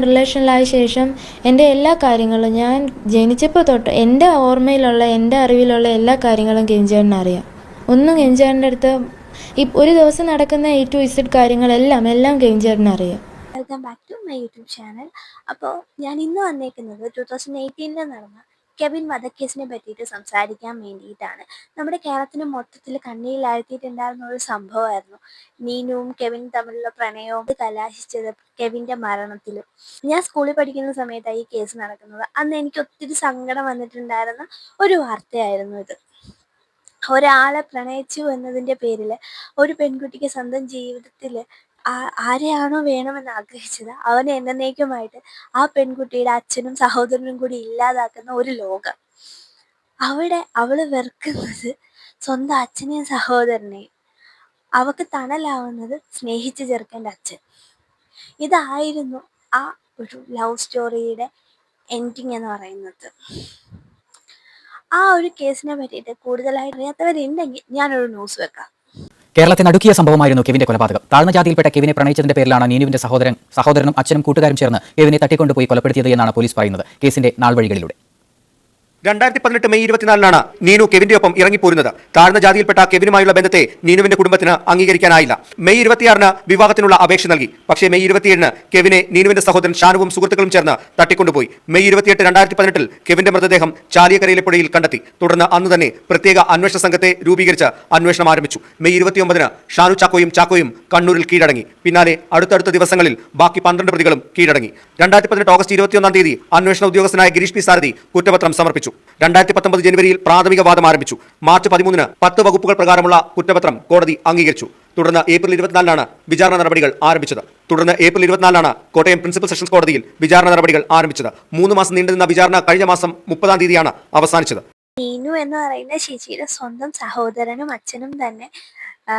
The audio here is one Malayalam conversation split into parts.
റിലേഷനിലായ ശേഷം എന്റെ എല്ലാ കാര്യങ്ങളും ഞാൻ ജനിച്ചപ്പോൾ തൊട്ട് എന്റെ ഓർമ്മയിലുള്ള എന്റെ അറിവിലുള്ള എല്ലാ കാര്യങ്ങളും കെഞ്ചേട്ടന് അറിയാം. ഒന്നും കെഞ്ചേട്ടന്റെ അടുത്ത് ഈ ഒരു ദിവസം നടക്കുന്ന എ ടു ഇസഡ് കാര്യങ്ങളെല്ലാം എല്ലാം കെഞ്ചേട്ടന് അറിയാം. Welcome back to my YouTube channel അപ്പോൾ ഞാൻ ഇന്ന് വന്നേക്കുന്നത് ടു തൗസൻഡ് എയ്റ്റീനിൽ നടന്ന കെവിൻ വധക്കേസിനെ പറ്റിയിട്ട് സംസാരിക്കാൻ വേണ്ടിയിട്ടാണ്. നമ്മുടെ കേരളത്തിന് മൊത്തത്തിൽ കണ്ണീരിലാഴ്ത്തിയിട്ടുണ്ടായിരുന്ന ഒരു സംഭവമായിരുന്നു. നീനുവും കെവിനും തമ്മിലുള്ള പ്രണയവും കലാശിച്ചത് കെവിന്റെ മരണത്തിലും. ഞാൻ സ്കൂളിൽ പഠിക്കുന്ന സമയത്താണ് ഈ കേസ് നടക്കുന്നത്. അന്ന് എനിക്ക് ഒത്തിരി സങ്കടം വന്നിട്ടുണ്ടായിരുന്ന ഒരു വാർത്തയായിരുന്നു ഇത്. ഒരാളെ പ്രണയിച്ചു എന്നതിന്റെ പേരിൽ ഒരു പെൺകുട്ടിക്ക് സ്വന്തം ജീവിതത്തിൽ ആരെയാണോ വേണമെന്ന് ആഗ്രഹിച്ചത് അവനെ എന്നേക്കുമായിട്ട് ആ പെൺകുട്ടിയുടെ അച്ഛനും സഹോദരനും കൂടി ഇല്ലാതാക്കുന്ന ഒരു ലോകം. അവിടെ അവൾ വെറുക്കുന്നത് സ്വന്തം അച്ഛനെയും സഹോദരനെയും അവക്ക് തണലാവുന്നത് സ്നേഹിച്ച് ചേർക്കേണ്ട അച്ഛൻ. ഇതായിരുന്നു ആ ഒരു ലവ് സ്റ്റോറിയുടെ എൻഡിങ് എന്ന് പറയുന്നത്. ആ ഒരു കേസിനെ പറ്റിയിട്ട് കൂടുതലായിട്ട് അറിയാത്തവരുണ്ടെങ്കിൽ ഞാനൊരു ന്യൂസ് വെക്കാം. കേരളത്തെ അടുക്കിയ സംഭവമായിരുന്നു കെവിന്റെ കൊലപാതകം. താഴ്ന്ന ജാതിയിൽപ്പെട്ട കെവിനെ പ്രണയിച്ചതിന്റെ പേരിലാണ് നീനുവിന്റെ സഹോദരൻ സഹോദരനും അച്ഛനും കൂട്ടുകാരും ചേർന്ന് കെവിനെ തട്ടിക്കൊണ്ടുപോയി കൊലപ്പെടുത്തിയത് എന്നാണ് പോലീസ് പറയുന്നത്. കേസിന്റെ നാൾവഴികളിലൂടെ. രണ്ടായിരത്തി പതിനെട്ട് മെയ് ഇരുപത്തിനാലിനാണ് നീനു കെവിന്റെ ഒപ്പം ഇറങ്ങിപ്പോരുന്നത്. താഴ്ന്ന ജാതിയിൽപ്പെട്ട കെവിനുമായുള്ള ബന്ധത്തെ നീനുവിന്റെ കുടുംബത്തിന് അംഗീകരിക്കാനായില്ല. മെയ് ഇരുപത്തിയാറിന് വിവാഹത്തിനുള്ള അപേക്ഷ നൽകി. പക്ഷേ മെയ് ഇരുപത്തിയേഴിന് കെവിനെ നീനുവിന്റെ സഹോദരൻ ഷാനുവും സുഹൃത്തുക്കളും ചേർന്ന് തട്ടിക്കൊണ്ടുപോയി. മെയ് ഇരുപത്തിയെട്ട് രണ്ടായിരത്തി പതിനെട്ടിൽ കെവിന്റെ മൃതദേഹം ചാലിയക്കരയിലെ പുഴയിൽ കണ്ടെത്തി. തുടർന്ന് അന്ന് തന്നെ പ്രത്യേക അന്വേഷണ സംഘത്തെ രൂപീകരിച്ച് അന്വേഷണം ആരംഭിച്ചു. മെയ് ഇരുപത്തിയൊമ്പതിന് ഷാനു ചാക്കോയും ചാക്കോയും കണ്ണൂരിൽ കീഴടങ്ങി. പിന്നാലെ അടുത്തടുത്ത ദിവസങ്ങളിൽ ബാക്കി പന്ത്രണ്ട് പ്രതികളും കീഴടങ്ങി. രണ്ടായിരത്തി പതിനെട്ട് ഓഗസ്റ്റ് ഇരുപത്തിയൊന്നാം തീയതി അന്വേഷണ ഉദ്യോഗസ്ഥനായ ഗിരീഷ് പി സാരഥി കുറ്റപത്രം സമർപ്പിച്ചു. രണ്ടായിരത്തി പത്തൊമ്പത് ജനുവരിയിൽ പ്രാഥമിക വാദം ആരംഭിച്ചു. മാർച്ച് പതിമൂന്നിന് പത്ത് വകുപ്പുകൾ പ്രകാരമുള്ള കുറ്റപത്രം കോടതി അംഗീകരിച്ചു. തുടർന്ന് ഏപ്രിൽ ഇരുപത്തിനാലിനാണ് വിചാരണ നടപടികൾ ആരംഭിച്ചത്. തുടർന്ന് ഏപ്രിൽ ഇരുപത്തിനാലിനാണ് കോട്ടയം പ്രിൻസിപ്പൽ സെഷൻസ് കോടതിയിൽ വിചാരണ നടപടികൾ ആരംഭിച്ചത്. മൂന്ന് മാസം നീണ്ടുനിന്ന വിചാരണ കഴിഞ്ഞ മാസം മുപ്പതാം തീയതിയാണ് അവസാനിച്ചത്. നീനു എന്ന് പറയുന്ന ചേച്ചിയുടെ സ്വന്തം സഹോദരനും അച്ഛനും തന്നെ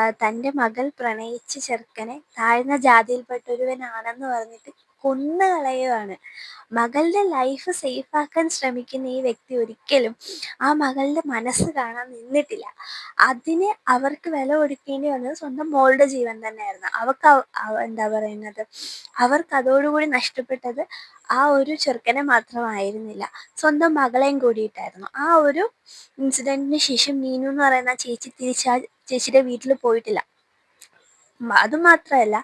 തന്റെ മകൾ പ്രണയിച്ച ചെറുക്കനെ താഴ്ന്ന ജാതിയിൽപ്പെട്ട ഒരുവനാണെന്ന് പറഞ്ഞിട്ട് കൊന്നു കളയുവാണ് മകളുടെ ലൈഫ് സേഫ് ആക്കാൻ ശ്രമിക്കുന്ന ഈ വ്യക്തി ഒരിക്കലും ആ മകളുടെ മനസ്സ് കാണാൻ നിന്നിട്ടില്ല. അതിന് അവർക്ക് വില കൊടുക്കേണ്ടി വന്നത് സ്വന്തം മോളുടെ ജീവൻ തന്നെയായിരുന്നു. അവർക്ക് അവ- അവ- എന്താ പറയുന്നത്? അവർക്ക് അതോടുകൂടി നഷ്ടപ്പെട്ടത് ആ ഒരു ചെറുക്കനെ മാത്രമായിരുന്നില്ല. സ്വന്തം മകളെയും കൂടിയിട്ടായിരുന്നു. ആ ഒരു ഇൻസിഡന്റിന് ശേഷം നീനു എന്ന് പറയുന്ന ചേച്ചി തിരിച്ച് ചേച്ചിയുടെ വീട്ടിൽ പോയിട്ടില്ല. അത് അതുമാത്രമല്ല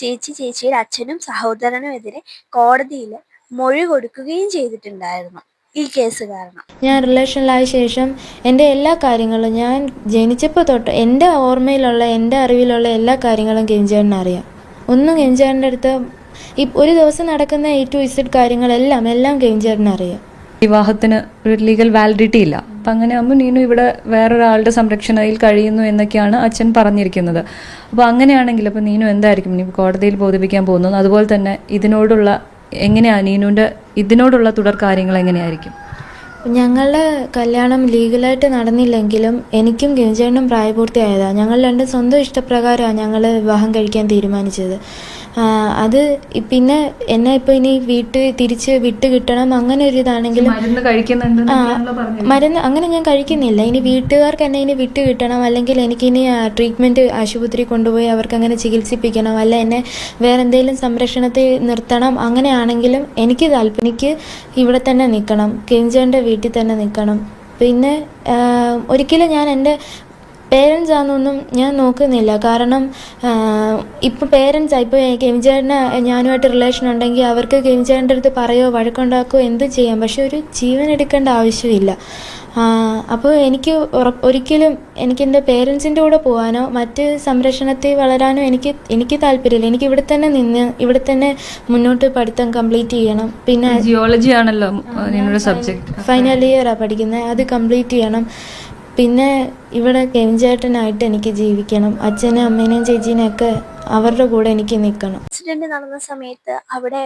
ചേച്ചി ചേച്ചിയുടെ അച്ഛനും സഹോദരനും എതിരെ കോടതിയിൽ മൊഴി കൊടുക്കുകയും ചെയ്തിട്ടുണ്ടായിരുന്നു ഈ കേസ് കാരണം. ഞാൻ റിലേഷനിലായ ശേഷം എന്റെ എല്ലാ കാര്യങ്ങളും ഞാൻ ജനിച്ചപ്പോൾ തൊട്ട് എന്റെ ഓർമ്മയിലുള്ള എന്റെ അറിവിലുള്ള എല്ലാ കാര്യങ്ങളും കെഞ്ചേട്ടന് അറിയാം. ഒന്നും കെഞ്ചേട്ടന്റെ അടുത്ത് ഈ ഒരു ദിവസം നടക്കുന്ന എ ടു ഇസഡ് കാര്യങ്ങളെല്ലാം എല്ലാം കെഞ്ചേട്ടന് അറിയാം. വിവാഹത്തിന് ഒരു ലീഗൽ വാലിഡിറ്റി ഇല്ല. അപ്പം അങ്ങനെ ആകുമ്പോൾ നീനു ഇവിടെ വേറൊരാളുടെ സംരക്ഷണയിൽ കഴിയുന്നു എന്നൊക്കെയാണ് അച്ഛൻ പറഞ്ഞിരിക്കുന്നത്. അപ്പോൾ അങ്ങനെയാണെങ്കിൽ അപ്പോൾ നീനു എന്തായിരിക്കും? നീ കോടതിയിൽ ബോധിപ്പിക്കാൻ പോകുന്നത് അതുപോലെ തന്നെ ഇതിനോടുള്ള എങ്ങനെയാണ് നീനുവിന്റെ ഇതിനോടുള്ള തുടർ കാര്യങ്ങൾ എങ്ങനെയായിരിക്കും? ഞങ്ങളുടെ കല്യാണം ലീഗലായിട്ട് നടന്നില്ലെങ്കിലും എനിക്കും ഗിരിജേട്ടനും പ്രായപൂർത്തിയായതാണ് ഞങ്ങൾ രണ്ടും സ്വന്തം ഇഷ്ടപ്രകാരമാണ് ഞങ്ങൾ വിവാഹം കഴിക്കാൻ തീരുമാനിച്ചത്. അത് പിന്നെ എന്നെ ഇപ്പൊ ഇനി വീട്ടിൽ തിരിച്ച് വിട്ട് കിട്ടണം അങ്ങനെ ഒരു ഇതാണെങ്കിലും മരുന്ന് അങ്ങനെ ഞാൻ കഴിക്കുന്നില്ല. ഇനി വീട്ടുകാർക്ക് എന്നെ ഇനി വിട്ട് കിട്ടണം അല്ലെങ്കിൽ എനിക്ക് ഇനി ട്രീറ്റ്മെന്റ് ആശുപത്രി കൊണ്ടുപോയി അവർക്ക് അങ്ങനെ ചികിത്സിപ്പിക്കണം അല്ല എന്നെ വേറെ എന്തെങ്കിലും സംരക്ഷണത്തിൽ നിർത്തണം അങ്ങനെയാണെങ്കിലും എനിക്ക് താല്പര്യം എനിക്ക് ഇവിടെ തന്നെ നിൽക്കണം. കെഞ്ചേന്റെ വീട്ടിൽ തന്നെ നിൽക്കണം. പിന്നെ ഒരിക്കലും ഞാൻ എന്റെ പേരൻസ് ആണെന്നൊന്നും ഞാൻ നോക്കുന്നില്ല. കാരണം ഇപ്പോൾ പേരൻസ് ഇപ്പോൾ കെമിചേട്ടന് ഞാനുമായിട്ട് റിലേഷൻ ഉണ്ടെങ്കിൽ അവർക്ക് കെമിചേട്ടന്റെ അടുത്ത് പറയോ വഴക്കുണ്ടാക്കോ എന്ത് ചെയ്യാം. പക്ഷെ ഒരു ജീവൻ എടുക്കേണ്ട ആവശ്യമില്ല. അപ്പോൾ എനിക്ക് ഒരിക്കലും എനിക്ക് എന്റെ പേരൻസിന്റെ കൂടെ പോകാനോ മറ്റ് സംരക്ഷണത്തിൽ വളരാനോ എനിക്ക് എനിക്ക് താല്പര്യമില്ല. എനിക്ക് ഇവിടെ തന്നെ നിന്ന് ഇവിടെ തന്നെ മുന്നോട്ട് പഠിത്തം കംപ്ലീറ്റ് ചെയ്യണം. പിന്നെ ജിയോളജി ആണല്ലോ സബ്ജക്ട് ഫൈനൽ ഇയറാണ് പഠിക്കുന്നത്. അത് കംപ്ലീറ്റ് ചെയ്യണം. പിന്നെ ഇവിടെ കെഞ്ചേട്ടനായിട്ട് എനിക്ക് ജീവിക്കണം. അച്ഛനും അമ്മേനെയും ചേച്ചീനെയൊക്കെ അവരുടെ കൂടെ എനിക്ക് നിൽക്കണം. ഇൻസിഡന്റ് നടന്ന സമയത്ത് അവിടെ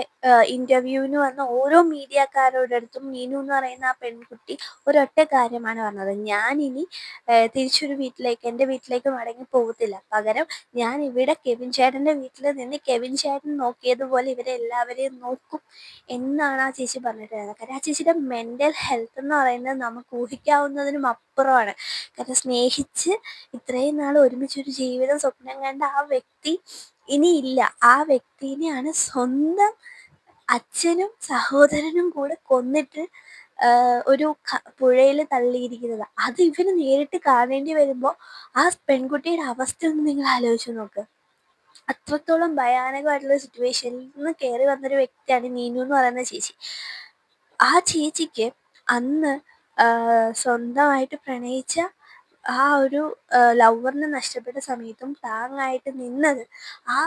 ഇന്റർവ്യൂവിന് വന്ന ഓരോ മീഡിയക്കാരോടെ അടുത്തും നീനു എന്ന് പറയുന്ന ആ പെൺകുട്ടി ഒരൊറ്റ കാര്യമാണ് പറഞ്ഞത്. ഞാൻ ഇനി തിരിച്ചൊരു വീട്ടിലേക്ക് എന്റെ വീട്ടിലേക്ക് മടങ്ങി പോകത്തില്ല. പകരം ഞാൻ ഇവിടെ കെവിൻ ചേട്ടന്റെ വീട്ടിൽ നിന്ന് കെവിൻ ചേട്ടൻ നോക്കിയതുപോലെ ഇവരെ എല്ലാവരെയും നോക്കും എന്നാണ് ആ ചേച്ചി പറഞ്ഞിട്ടുണ്ടായിരുന്നത് കാരണം ആ ചേച്ചിയുടെ മെന്റൽ ഹെൽത്ത് എന്ന് പറയുന്നത് നമുക്ക് ഊഹിക്കാവുന്നതിനും അപ്പുറമാണ്. കാരണം സ്നേഹിച്ച് ഇത്രയും നാൾ ഒരുമിച്ചൊരു ജീവിതം സ്വപ്നം കണ്ട ആ വ്യക്തി ഇനി ഇല്ല ആ വ്യക്തിനെയാണ് സ്വന്തം അച്ഛനും സഹോദരനും കൂടെ കൊന്നിട്ട് ഒരു പുഴയിൽ തള്ളിയിരിക്കുന്നത്. അത് ഇവന് നേരിട്ട് കാണേണ്ടി വരുമ്പോൾ ആ പെൺകുട്ടിയുടെ അവസ്ഥ ഒന്ന് നിങ്ങൾ ആലോചിച്ച് നോക്ക്. അത്രത്തോളം ഭയാനകമായിട്ടുള്ള സിറ്റുവേഷനിൽ നിന്ന് കയറി വന്നൊരു വ്യക്തിയാണ് നീനു എന്ന് പറയുന്ന ചേച്ചി. ആ ചേച്ചിക്ക് അന്ന് സ്വന്തമായിട്ട് പ്രണയിച്ച ആ ഒരു ലവറിനെ നഷ്ടപ്പെട്ട സമയത്തും താങ്ങായിട്ട് നിന്നത് ആ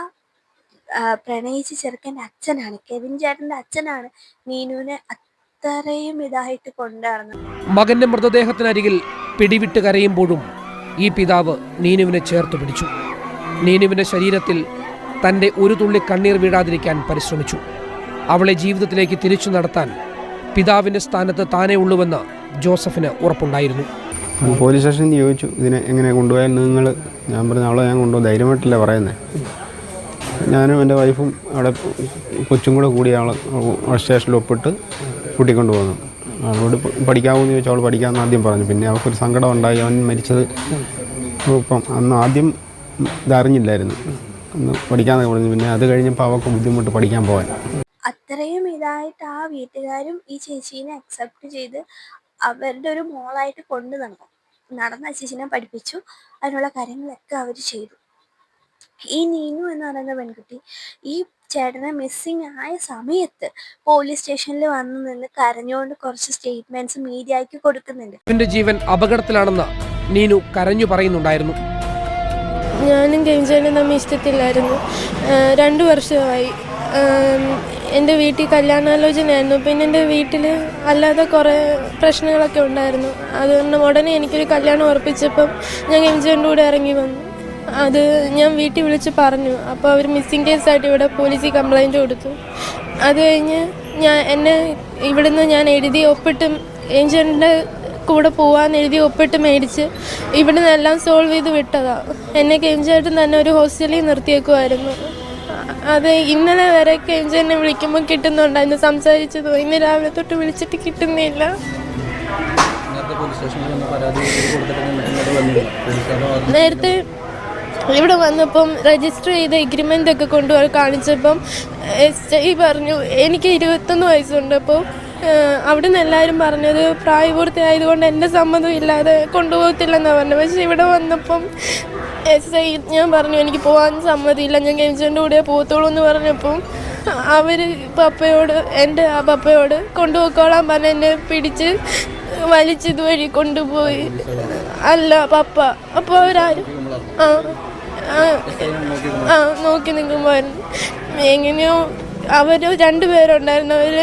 പ്രണയിച്ച ചെറുക്കന്റെ അച്ഛനാണ്. കെവിൻ ചേട്ടന്റെ അച്ഛനാണ് നീനുവിനെ അത്രയും ഇതായിട്ട് കൊണ്ടുനടന്നത് മകന്റെ മൃതദേഹത്തിനരികിൽ പിടിവിട്ട് കരയുമ്പോഴും ഈ പിതാവ് നീനുവിനെ ചേർത്ത് പിടിച്ചു. നീനുവിന്റെ ശരീരത്തിൽ തന്റെ ഒരു തുള്ളി കണ്ണീർ വീഴാതിരിക്കാൻ പരിശ്രമിച്ചു. അവളെ ജീവിതത്തിലേക്ക് തിരിച്ചു നടത്താൻ പിതാവിന്റെ സ്ഥാനത്ത് താനേ ഉള്ളുവെന്ന് ജോസഫിന് ഉറപ്പുണ്ടായിരുന്നു. പോലീസ് സ്റ്റേഷനിൽ ചോദിച്ചു ഇതിനെ എങ്ങനെ കൊണ്ടുപോയാൽ നിങ്ങൾ ഞാൻ പറഞ്ഞു അവളെ ഞാൻ കൊണ്ടുപോകും ധൈര്യമായിട്ടല്ല പറയുന്നത് ഞാനും എന്റെ വൈഫും അവിടെ കൊച്ചും കൂടെ കൂടി അവളെ സ്റ്റേഷനിൽ ഒപ്പിട്ട് കൂട്ടിക്കൊണ്ട് പോകുന്നു അവളോട് പഠിക്കാമെന്ന് ചോദിച്ചാൽ അവൾ പഠിക്കാമെന്ന് ആദ്യം പറഞ്ഞു. പിന്നെ അവൾക്കൊരു സങ്കടം ഉണ്ടായി അവൻ മരിച്ചത് ഇപ്പം അന്ന് ആദ്യം ഇതറിഞ്ഞില്ലായിരുന്നു അന്ന് പഠിക്കാമെന്നൊക്കെ പറഞ്ഞു. പിന്നെ അത് കഴിഞ്ഞപ്പോൾ അവൾക്ക് ബുദ്ധിമുട്ട് പഠിക്കാൻ പോകാൻ. അത്രയും ഇതായിട്ട് ആ വീട്ടുകാരും ഈ ചേച്ചീനെ അക്സെപ്റ്റ് ചെയ്ത് അവരുടെ ഒരു മോളായിട്ട് കൊണ്ടു നടന്നു. നടന്ന ആ പഠിപ്പിച്ചു. അതിനുള്ള കാര്യങ്ങളൊക്കെ അവർ ചെയ്തു. ഈ നീനു എന്ന് പറയുന്ന പെൺകുട്ടി ഈ ചേട്ടനെ മിസ്സിങ് ആയ സമയത്ത് പോലീസ് സ്റ്റേഷനിൽ വന്ന് നിന്ന് കരഞ്ഞുകൊണ്ട് കുറച്ച് സ്റ്റേറ്റ്മെന്റ്സ് മീഡിയയ്ക്ക് കൊടുക്കുന്നുണ്ട്. എന്റെ ജീവൻ അപകടത്തിലാണെന്ന് നീനു കരഞ്ഞു പറയുന്നുണ്ടായിരുന്നു. ഞാനും കെഞ്ചാനും തമ്മിൽ ഇഷ്ടത്തില്ലായിരുന്നു. രണ്ടു രണ്ട് വർഷമായി. എന്റെ വീട്ടിൽ കല്യാണാലോചനയായിരുന്നു. പിന്നെ എന്റെ വീട്ടിൽ അല്ലാതെ കുറേ പ്രശ്നങ്ങളൊക്കെ ഉണ്ടായിരുന്നു. അതുകൊണ്ട് ഉടനെ എനിക്കൊരു കല്യാണം ഉറപ്പിച്ചപ്പം ഞാൻ കെഞ്ചാന്റെ കൂടെ ഇറങ്ങി വന്നു. അത് ഞാൻ വീട്ടിൽ വിളിച്ച് പറഞ്ഞു. അപ്പോൾ അവർ മിസ്സിങ് കേസായിട്ട് ഇവിടെ പോലീസിൽ കംപ്ലൈന്റ് കൊടുത്തു. അത് കഴിഞ്ഞ് ഞാൻ എന്നെ ഇവിടുന്ന് ഞാൻ എഴുതി ഒപ്പിട്ട് ഏഞ്ചലിന്റെ കൂടെ പോവാന്ന് എഴുതി ഒപ്പിട്ട് മേടിച്ച് ഇവിടുന്ന് എല്ലാം സോൾവ് ചെയ്ത് വിട്ടതാണ് എന്നെ കേഞ്ചായിട്ടും തന്നെ ഒരു ഹോസ്റ്റലിൽ നിർത്തിയേക്കുമായിരുന്നു അത് ഇന്നലെ വരെ എന്നെ വിളിക്കുമ്പോൾ കിട്ടുന്നുണ്ടായിരുന്നു സംസാരിച്ചതോ ഇന്ന് രാവിലെ തൊട്ട് വിളിച്ചിട്ട് കിട്ടുന്നില്ല. നേരത്തെ ഇവിടെ വന്നപ്പം രജിസ്റ്റർ ചെയ്ത എഗ്രിമെന്റ് ഒക്കെ കൊണ്ടുപോയി കാണിച്ചപ്പം എസ് ഐ പറഞ്ഞു എനിക്ക് ഇരുപത്തൊന്ന് വയസ്സുണ്ട്. അപ്പോൾ അവിടെ നിന്ന് എല്ലാവരും പറഞ്ഞത് പ്രായപൂർത്തി ആയതുകൊണ്ട് എന്റെ സമ്മതം ഇല്ലാതെ കൊണ്ടുപോകത്തില്ലെന്നാണ് പറഞ്ഞത്. പക്ഷെ ഇവിടെ വന്നപ്പം എസ് ഐ ഞാൻ പറഞ്ഞു എനിക്ക് പോകാൻ സമ്മതിയില്ല. ഞാൻ കെഞ്ചന്റെ കൂടെ പോകത്തുള്ളൂ എന്ന് പറഞ്ഞപ്പം അവർ പപ്പയോട് എന്റെ ആ പപ്പയോട് കൊണ്ടുപോയിക്കോളാൻ പറഞ്ഞ് എന്നെ പിടിച്ച് വലിച്ചിതുവഴി കൊണ്ടുപോയി. അല്ല പപ്പ. അപ്പോൾ അവരാരും ആ, ആ നോക്കി നിൽക്കുമ്പോയിരുന്നു എങ്ങനെയോ അവർ രണ്ടുപേരുണ്ടായിരുന്നു അവർ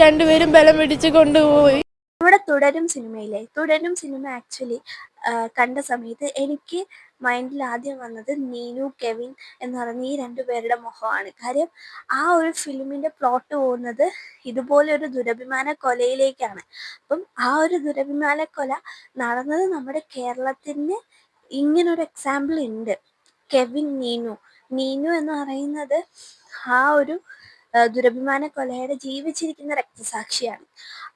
രണ്ടുപേരും ബലം പിടിച്ച് കൊണ്ടുപോയി. ഇവിടെ തുടരും സിനിമയിലെ. തുടരും സിനിമ ആക്ച്വലി കണ്ട സമയത്ത് എനിക്ക് മൈൻഡിൽ ആദ്യം വന്നത് നീനു കെവിൻ എന്ന് പറയുന്ന ഈ രണ്ടു പേരുടെ മുഖമാണ്. കാര്യം ആ ഒരു ഫിലിമിന്റെ പ്ലോട്ട് പോകുന്നത് ഇതുപോലെ ഒരു ദുരഭിമാന കൊലയിലേക്കാണ്. അപ്പം ആ ഒരു ദുരഭിമാന കൊല നടന്നത് നമ്മുടെ കേരളത്തിന് ഇങ്ങനൊരു എക്സാമ്പിൾ ഉണ്ട്. കെവിൻ നീനു. നീനു എന്ന് പറയുന്നത് ആ ഒരു ദുരഭിമാന കൊലയുടെ ജീവിച്ചിരിക്കുന്ന രക്തസാക്ഷിയാണ്.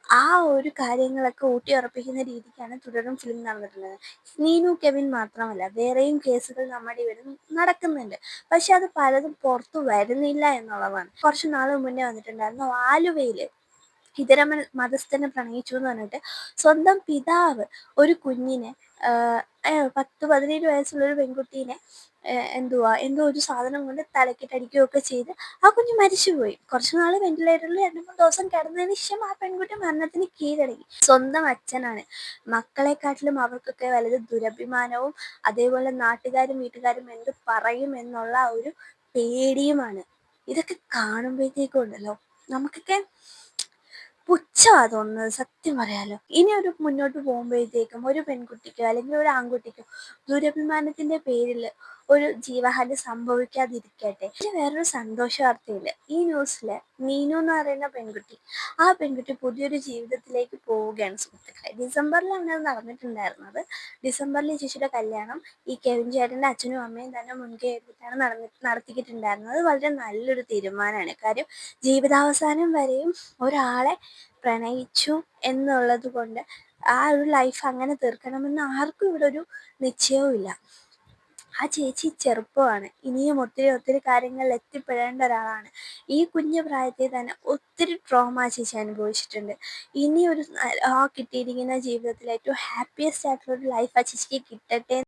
ആ ഒരു കാര്യങ്ങളൊക്കെ ഊട്ടി ഉറപ്പിക്കുന്ന രീതിക്കാണ് തുടരും ഫിലിം നടന്നിട്ടുള്ളത്. നീനു കെവിൻ മാത്രമല്ല വേറെയും കേസുകൾ നമ്മുടെ ഇവിടെ നടക്കുന്നുണ്ട്. പക്ഷെ അത് പലതും പുറത്തു വരുന്നില്ല എന്നുള്ളതാണ്. കുറച്ച് നാൾ മുന്നേ വന്നിട്ടുണ്ടായിരുന്നു ആലുവയിൽ ഇതര മത- മതസ്ഥനെ പ്രണയിച്ചു എന്ന് പറഞ്ഞിട്ട് സ്വന്തം പിതാവ് ഒരു കുഞ്ഞിനെ പത്ത് പതിനേഴ് വയസ്സുള്ള ഒരു പെൺകുട്ടീനെ എന്തുവാ എന്തോ ഒരു സാധനം കൊണ്ട് തലക്കിട്ടടിക്കുകയൊക്കെ ചെയ്ത് ആ കുഞ്ഞ് മരിച്ചുപോയി. കുറച്ച് നാൾ വെന്റിലേറ്ററിൽ രണ്ട് മൂന്ന് ദിവസം കിടന്നതിന് ശേഷം ആ പെൺകുട്ടി മരണത്തിന് കീഴടങ്ങി. സ്വന്തം അച്ഛനാണ്. മക്കളെക്കാട്ടിലും അവർക്കൊക്കെ വലുത് ദുരഭിമാനവും അതേപോലെ നാട്ടുകാരും വീട്ടുകാരും എന്ത് പറയും എന്നുള്ള ഒരു പേടിയുമാണ്. ഇതൊക്കെ കാണുമ്പോഴത്തേക്കും ഉണ്ടല്ലോ. നമുക്കൊക്കെ പുച്ഛമാ തോന്നുന്നത് സത്യം പറയാലോ. ഇനി ഒരു മുന്നോട്ട് പോകുമ്പോഴത്തേക്കും ഒരു പെൺകുട്ടിക്കോ അല്ലെങ്കിൽ ഒരു ആൺകുട്ടിക്കോ ദുരഭിമാനത്തിന്റെ പേരിൽ ഒരു ജീവഹാനി സംഭവിക്കാതിരിക്കട്ടെ. പക്ഷെ വേറൊരു സന്തോഷ വാർത്തയില്ല ഈ ന്യൂസിൽ മീനു എന്ന് പറയുന്ന പെൺകുട്ടി ആ പെൺകുട്ടി പുതിയൊരു ജീവിതത്തിലേക്ക് പോവുകയാണ് സുഹൃത്തുക്കളെ. ഡിസംബറിലാണ് അത് നടന്നിട്ടുണ്ടായിരുന്നത്. ഡിസംബറിൽ ചേച്ചിയുടെ കല്യാണം ഈ കെവിൻ ചേട്ടന്റെ അച്ഛനും അമ്മയും തന്നെ മുൻകൈ എടുത്തിട്ടാണ് നടന്നി നടത്തിയിട്ടുണ്ടായിരുന്നത് വളരെ നല്ലൊരു തീരുമാനമാണ്. കാര്യം ജീവിതാവസാനം വരെയും ഒരാളെ പ്രണയിച്ചു എന്നുള്ളത് കൊണ്ട് ആ ഒരു ലൈഫ് അങ്ങനെ തീർക്കണമെന്ന് ആർക്കും ഇവിടെ ഒരു നിശ്ചയവും ഇല്ല ആ ചേച്ചി ചെറുപ്പമാണ്. ഇനിയും ഒത്തിരി ഒത്തിരി കാര്യങ്ങളിൽ എത്തിപ്പെടേണ്ട ഒരാളാണ്. ഈ കുഞ്ഞു പ്രായത്തിൽ തന്നെ ഒത്തിരി ട്രോമ ചേച്ചി അനുഭവിച്ചിട്ടുണ്ട്. ഇനി ഒരു ആ കിട്ടിയിരിക്കുന്ന ജീവിതത്തിൽ ഏറ്റവും ഹാപ്പിയസ്റ്റ് ആയിട്ടുള്ള ഒരു ലൈഫ് ആ ചേച്ചിക്ക് കിട്ടട്ടെ